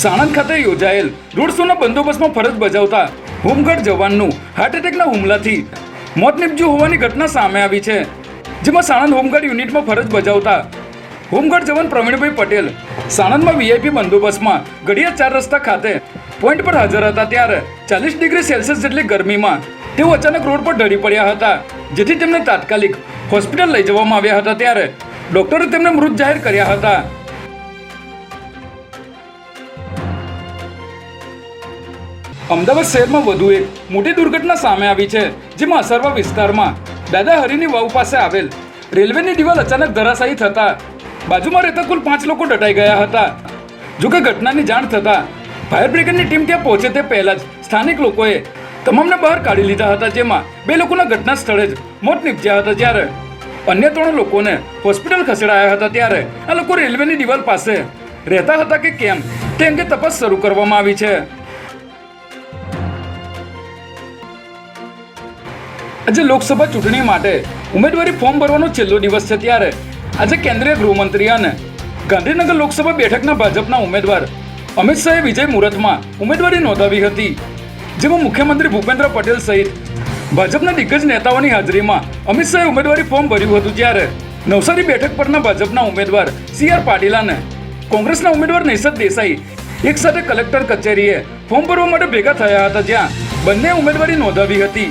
સાણંદ ખાતે યોજાયેલ રોડ બંદોબસ્તમાં ફરજ બજાવતા હોમગાર્ડ જવાનનું હાર્ટ એટેકના હુમલાથી મોત નીપજ્યું હોવાની ઘટના સામે આવી છે. જેમાં સાણંદ હોમગાર્ડ યુનિટમાં ફરજ બજાવતા હોમગાર્ડ જવાન પ્રવીણભાઈ પટેલ સાણંદમાં વીઆઈપી બંદોબસ્તમાં ઘડિયા ચાર રસ્તા ખાતે પોઈન્ટ પર હાજર હતા ત્યારે ચાલીસ ડિગ્રી સેલ્સિયસ જેટલી ગરમીમાં તેઓ અચાનક રોડ પર ઢળી પડ્યા હતા, જેથી તેમને તાત્કાલિક હોસ્પિટલ લઈ જવામાં આવ્યા હતા ત્યારે ડોક્ટરે તેમને મૃત જાહેર કર્યા હતા. અમદાવાદ શહેરમાં વધુ એક મોટી દુર્ઘટના સામે આવી છે, જેમાં અસરવા વિસ્તારમાં દાદા હરિની વાવ પાસે આવેલ રેલવેની દિવાલ અચાનક ધરાશાયી થતા બાજુમાં રહેતા કુલ પાંચ લોકો દટાઈ ગયા હતા. જોકે ઘટનાની જાણ થતાં ફાયર બ્રિગેડની ટીમ ત્યાં પહોંચે તે પહેલાં જ સ્થાનિક લોકોએ તમામને બહાર કાઢી લીધા હતા, જેમાં બે લોકોના ઘટના સ્થળે જ મોત નીપજ્યા હતા જ્યારે અન્ય ત્રણ લોકોને હોસ્પિટલ ખસેડાયા હતા ત્યારે આ લોકો રેલવેની દિવાલ પાસે રહેતા હતા કે કેમ તે અંગે તપાસ શરૂ કરવામાં આવી છે. આજે લોકસભા ચૂંટણી માટે ઉમેદવારી ફોર્મ ભરવાનો છેલ્લો દિવસ છે ત્યારે. આજે કેન્દ્રીય ગૃહમંત્રી અને ગાંધીનગર લોકસભા બેઠકના ભાજપના ઉમેદવાર અમિત શાહે વિજય મુહૂર્તમાં ઉમેદવારી નોંધાવી હતી. જેમાં મુખ્યમંત્રી ભૂપેન્દ્ર પટેલ સહિત ભાજપના દિગ્ગજ નેતાઓની હાજરીમાં અમિત શાહે ઉમેદવારી ફોર્મ ભર્યું હતું જ્યારે નવસારી બેઠક પરના ભાજપના ઉમેદવાર સી આર પાટીલ કોંગ્રેસના ઉમેદવાર નૈસદ દેસાઈ એક સાથે કલેક્ટર કચેરીએ ફોર્મ ભરવા માટે ભેગા થયા હતા, જ્યાં બંને ઉમેદવારી નોંધાવી હતી.